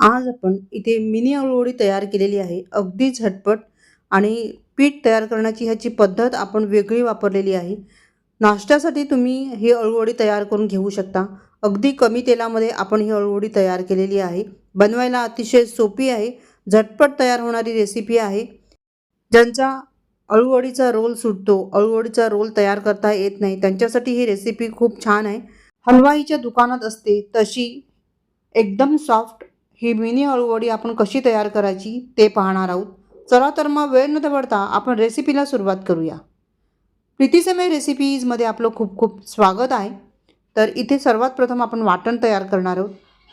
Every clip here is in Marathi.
आज आपण इथे मिनी अळूवडी तयार केलेली आहे. अगदी झटपट आणि पीठ तयार करण्याची ह्याची पद्धत आपण वेगळी वापरलेली आहे. नाश्त्यासाठी तुम्ही ही अळूवडी तयार करून घेऊ शकता. अगदी कमी तेलामध्ये आपण ही अळूवडी तयार केलेली आहे. बनवायला अतिशय सोपी आहे. झटपट तयार होणारी रेसिपी आहे. ज्यांचा अळूवडीचा रोल सुटतो अळूवडीचा रोल तयार करता येत नाही त्यांच्यासाठी ही रेसिपी खूप छान आहे. हलवाईच्या दुकानात असते तशी एकदम सॉफ्ट ही मिनी अळूवडी आपण कशी तयार करायची ते पाहणार आहोत. चला तर मग वेळ न दवडता आपण रेसिपीला सुरुवात करूया. प्रीतीसमय रेसिपीजमध्ये आपलं खूप खूप स्वागत आहे. तर इथे सर्वात प्रथम आपण वाटण तयार करणार आहोत.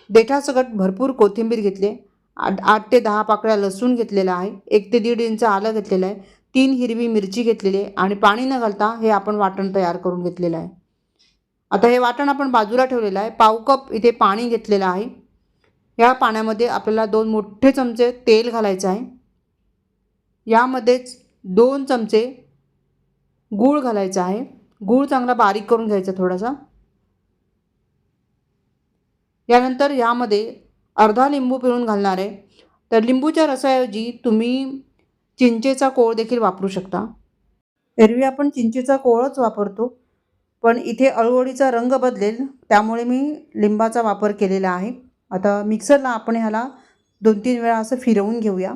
देठासकट भरपूर कोथिंबीर घेतले आठ आठ ते दहा पाकळ्या लसूण घेतलेला आहे. एक ते दीड इंच आलं घेतलेलं आहे. तीन हिरवी मिरची घेतलेली आहे आणि पाणी न घालता हे आपण वाटण तयार करून घेतलेलं आहे. आता हे वाटण आपण बाजूला ठेवलेलं आहे. पाव कप इथे पाणी घेतलेलं आहे. या पाण्यामध्ये आपल्याला दोन मोठे चमचे तेल घालायचं आहे. यामध्येच दोन चमचे गूळ घालायचा आहे. गूळ चांगला बारीक करून घ्यायचा थोडासा. यानंतर यामध्ये अर्धा लिंबू पिळून घालणार आहे. तर लिंबूच्या रसाऐवजी तुम्ही चिंचेचा कोळ देखील वापरू शकता. एरवी आपण चिंचेचा कोळच वापरतो पण इथे अळूवडीचा रंग बदलेल त्यामुळे मी लिंबाचा वापर केलेला आहे. आता मिक्सरला आपण ह्याला दोन तीन वेळा असं फिरवून घेऊया.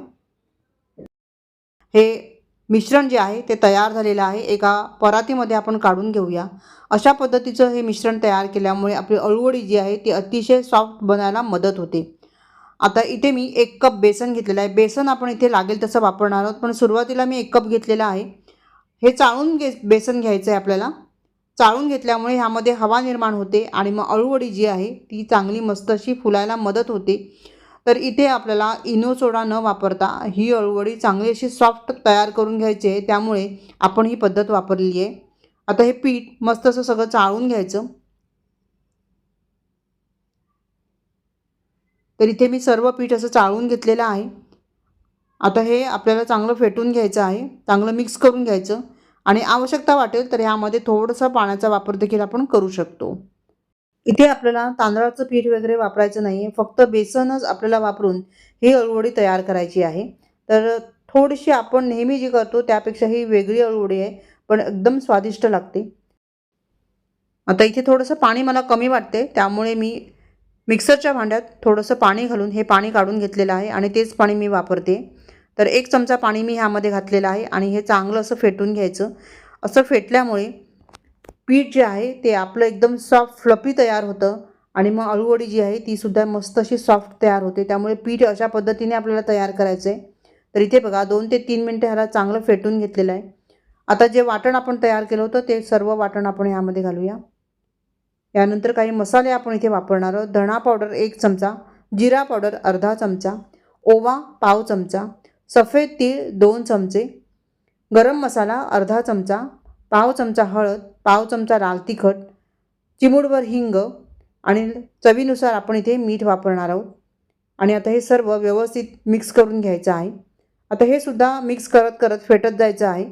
हे मिश्रण जे आहे ते तयार झालेलं आहे. एका परातीमध्ये आपण काढून घेऊया. अशा पद्धतीचं हे मिश्रण तयार केल्यामुळे आपली अळूवडी जी आहे ती अतिशय सॉफ्ट बनायला मदत होते. आता इथे मी एक कप बेसन घेतलेलं आहे. बेसन आपण इथे लागेल तसं वापरणार आहोत पण सुरुवातीला मी एक कप घेतलेलं आहे. हे चाळून घे बेसन घ्यायचं आहे आपल्याला. चाळून घेतल्यामुळे ह्यामध्ये हवा निर्माण होते आणि मग अळूवडी जी आहे ती चांगली मस्त अशी फुलायला मदत होते. तर इथे आपल्याला इनो सोडा न वापरता ही अळूवडी चांगली अशी सॉफ्ट तयार करून घ्यायची आहे. त्यामुळे आपण ही पद्धत वापरली आहे. आता हे पीठ मस्त असं सगळं चाळून घ्यायचं. तर इथे मी सर्व पीठ असं चाळून घेतलेलं आहे. आता हे आपल्याला चांगलं फेटून घ्यायचं आहे. चांगलं मिक्स करून घ्यायचं. आणि आवश्यकता वाटेल तर ह्यामध्ये थोडंसं पाण्याचा वापर देखील आपण करू शकतो. इथे आपल्याला तांदळाचं पीठ वगैरे वापरायचं नाही आहे फक्त बेसनच आपल्याला वापरून ही अळूवडी तयार करायची आहे. तर थोडीशी आपण नेहमी जी करतो त्यापेक्षा ही वेगळी अळूवडी आहे पण एकदम स्वादिष्ट लागते. आता इथे थोडंसं पाणी मला कमी वाटते त्यामुळे मी मिक्सरच्या भांड्यात थोडंसं पाणी घालून हे पाणी काढून घेतलेलं आहे आणि तेच पाणी मी वापरते. तर एक चमचा पाणी मी ह्यामध्ये घातलेलं आहे आणि हे चांगलं असं फेटून घ्यायचं. असं फेटल्यामुळे पीठ जे आहे ते आपलं एकदम सॉफ्ट फ्लपी तयार होतं आणि मग अळूवडी जी आहे तीसुद्धा मस्त अशी सॉफ्ट तयार होते. त्यामुळे पीठ अशा पद्धतीने आपल्याला तयार करायचं आहे तर इथे बघा दोन ते तीन मिनटं ह्याला चांगलं फेटून घेतलेलं आहे. आता जे वाटण आपण तयार केलं होतं ते सर्व वाटण आपण ह्यामध्ये घालूया. यानंतर काही मसाले आपण इथे वापरणार आहोत. धणा पावडर एक चमचा जिरा पावडर अर्धा चमचा ओवा पाव चमचा सफेद तीळ दोन चमचे. गरम मसाला अर्धा चमचा. पाव चमचा हळद पाव चमचा लाल तिखट. चिमूडभर हिंग आणि चवीनुसार आपण इथे मीठ वापरणार आहोत. आणि आता हे सर्व व्यवस्थित मिक्स करून घ्यायचं आहे. आता हे सुद्धा मिक्स करत करत फेटत जायचं आहे.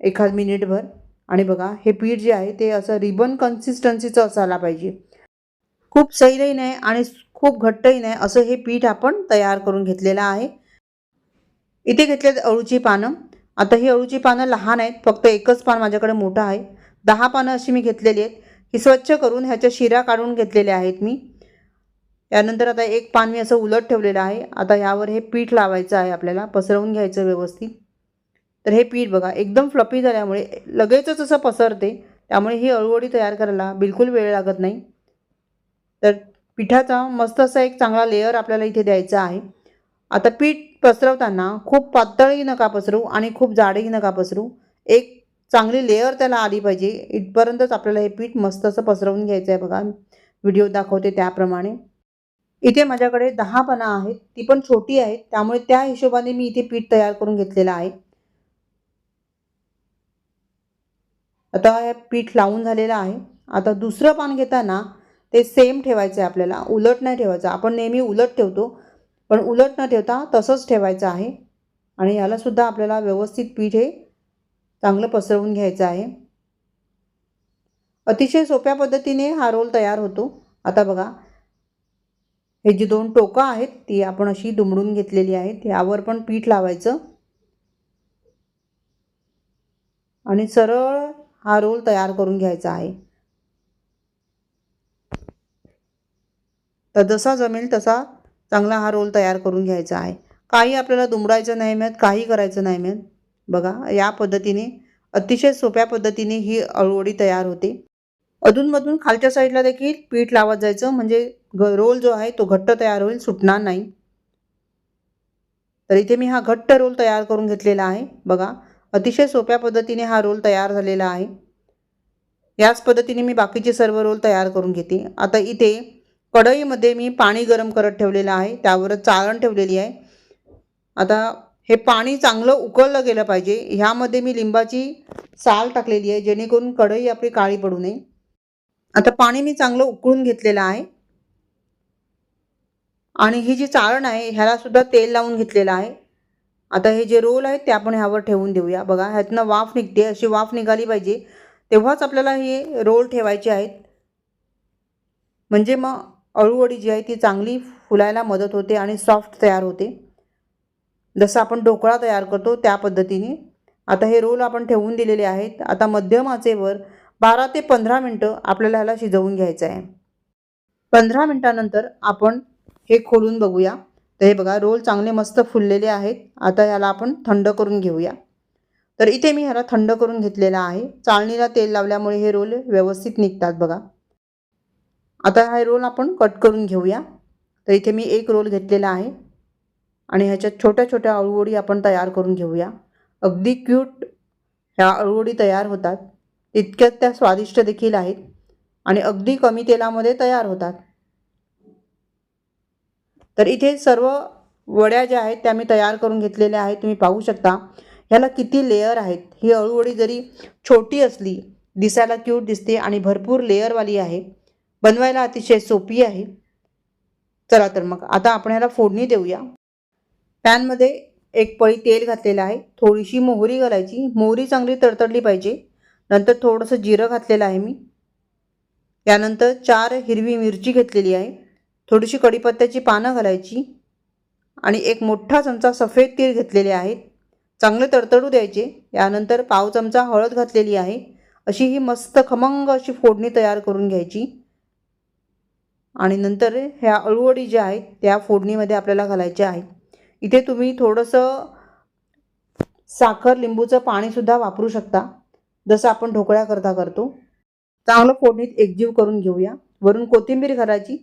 एखाद मिनिटभर. आणि बघा हे पीठ जे आहे ते असं रिबन कन्सिस्टन्सीचं असायला पाहिजे. खूप सैलही नाही आणि खूप घट्टही नाही असं हे पीठ आपण तयार करून घेतलेलं आहे. इथे घेतले अळूची पानं. आता ही अळूची पानं लहान आहेत फक्त एकच पान माझ्याकडे मोठं आहे. दहा पानं अशी मी घेतलेली आहेत. ही स्वच्छ करून ह्याच्या शिरा काढून घेतलेल्या आहेत मी. त्यानंतर आता एक पान मी असं उलट ठेवलेलं आहे. आता ह्यावर हे पीठ लावायचं आहे आपल्याला पसरवून घ्यायचं व्यवस्थित. तर हे पीठ बघा एकदम फ्लपी झाल्यामुळे लगेचच असं पसरते. त्यामुळे ही अळूवडी तयार करायला बिलकुल वेळ लागत नाही. तर पिठाचा मस्त असा एक चांगला लेअर आपल्याला इथे द्यायचा आहे. आता पीठ पसरवताना खूप पातळही नका पसरू आणि खूप जाडही नका पसरू. एक चांगली लेअर त्याला आली पाहिजे. इथपर्यंतच आपल्याला हे पीठ मस्त असं पसरवून घ्यायचं आहे बघा. व्हिडिओ दाखवते त्याप्रमाणे. इथे माझ्याकडे दहा पानं आहेत. ती पण छोटी आहेत. त्यामुळे त्या हिशोबाने मी इथे पीठ तयार करून घेतलेलं आहे. आता हे पीठ लावून झालेलं आहे. आता दुसरं पान घेताना ते सेम ठेवायचं आहे आपल्याला. उलट नाही ठेवायचं. आपण नेहमी उलट ठेवतो. पण उलट न ठेवता तसंच ठेवायचं आहे. आणि यालासुद्धा आपल्याला व्यवस्थित पीठ हे चांगलं पसरवून घ्यायचं आहे. अतिशय सोप्या पद्धतीने हा रोल तयार होतो. आता बघा. हे जी दोन टोकं आहेत ती आपण अशी दुमडून घेतलेली आहेत. यावर पण पीठ लावायचं. आणि सरळ हा रोल तयार करून घ्यायचा आहे. तर जसा जमेल तसा चांगला हा रोल तयार करून घ्यायचा आहे. काही आपल्याला दुमडायचं नाही मिळत काही करायचं नाही मिळत. बघा या पद्धतीने अतिशय सोप्या पद्धतीने ही अळवडी तयार होते. अधूनमधून खालच्या साईडला देखील पीठ लावत जायचं म्हणजे ग रोल जो आहे तो घट्ट तयार होईल सुटणार नाही. तर इथे मी हा घट्ट रोल तयार करून घेतलेला आहे. बघा अतिशय सोप्या पद्धतीने हा रोल तयार झालेला आहे. याच पद्धतीने मी बाकीचे सर्व रोल तयार करून घेते. आता इथे कढईमध्ये मी पाणी गरम करत ठेवलेलं आहे त्यावर चाळण ठेवलेली आहे. आता हे पाणी चांगलं उकळलं गेलं पाहिजे ह्यामध्ये मी लिंबाची साल टाकलेली आहे जेणेकरून कढई आपली काळी पडू नये. आता पाणी मी चांगलं उकळून घेतलेलं आहे. आणि ही जी चाळण आहे ह्यालासुद्धा तेल लावून घेतलेलं आहे. आता हे जे रोल आहेत ते आपण ह्यावर ठेवून देऊया. बघा ह्यातनं वाफ निघते अशी वाफ निघाली पाहिजे. तेव्हाच आपल्याला हे रोल ठेवायचे आहेत. म्हणजे मग अळूवडी जी आहे ती चांगली फुलायला मदत होते आणि सॉफ्ट तयार होते. जसं आपण ढोकळा तयार करतो त्या पद्धतीने. आता हे रोल आपण ठेवून दिलेले आहेत. आता मध्यम आचेवर बारा ते पंधरा मिनटं आपल्याला ह्याला शिजवून घ्यायचं आहे. पंधरा मिनटानंतर आपण हे खोलून बघूया. तर हे बघा रोल चांगले मस्त फुललेले आहेत. आता ह्याला आपण थंड करून घेऊया. तर इथे मी ह्याला थंड करून घेतलेला आहे. चाळणीला तेल लावल्यामुळे हे रोल व्यवस्थित निघतात बघा. आता हा रोल आपण कट करून घेऊया. तर इथे मी एक रोल घेतलेला आहे. आणि ह्याच्यात छोट्या छोट्या अळूवडी आपण तयार करून घेऊया. अगदी क्यूट ह्या अळूवडी तयार होतात. इतक्यात त्या स्वादिष्ट देखील आहेत. आणि अगदी कमी तेलामध्ये तयार होतात. तर इथे सर्व वड्या ज्या आहेत त्या मी तयार करून घेतलेल्या आहेत. तुम्ही पाहू शकता. ह्याला किती लेअर आहेत? ही अळूवडी जरी छोटी असली दिसायला क्यूट दिसते आणि भरपूर लेअरवाली आहे. बनवायला अतिशय सोपी आहे. चला तर मग आता आपण याला फोडणी देऊया. पॅनमध्ये एक पळी तेल घातलेलं आहे. थोडीशी मोहरी घालायची. मोहरी चांगली तडतडली पाहिजे. नंतर थोडंसं जिरं घातलेलं आहे मी. त्यानंतर चार हिरवी मिरची घेतलेली आहे. थोडीशी कढीपत्त्याची पानं घालायची. आणि एक मोठा चमचा सफेद तीळ घेतलेले आहेत. चांगले तडतडू द्यायचे. यानंतर पाव चमचा हळद घातलेली आहे. अशी ही मस्त खमंग अशी फोडणी तयार करून घ्यायची. आणि नंतर ह्या अळूवडी ज्या आहेत त्या फोडणीमध्ये आपल्याला घालायच्या आहेत. इथे तुम्ही थोडंसं साखर लिंबूचं पाणीसुद्धा वापरू शकता जसं आपण ढोकळ्याकरता करतो. चांगलं फोडणीत एकजीव करून घेऊया. वरून कोथिंबीर घालायची.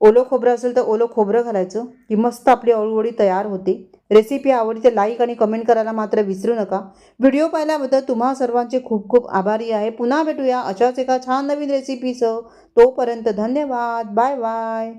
ओलं खोबरं असेल तर ओलं खोबरं घालायचं. की मस्त आपली अळूवडी तयार होते. रेसिपी आवडते लाईक आणि कमेंट करायला मात्र विसरू नका. व्हिडिओ पाहिल्याबद्दल तुम्हा सर्वांचे खूप खूप आभारी आहे. पुन्हा भेटूया अशाच एका छान नवीन रेसिपीसह तोपर्यंत धन्यवाद. Bye bye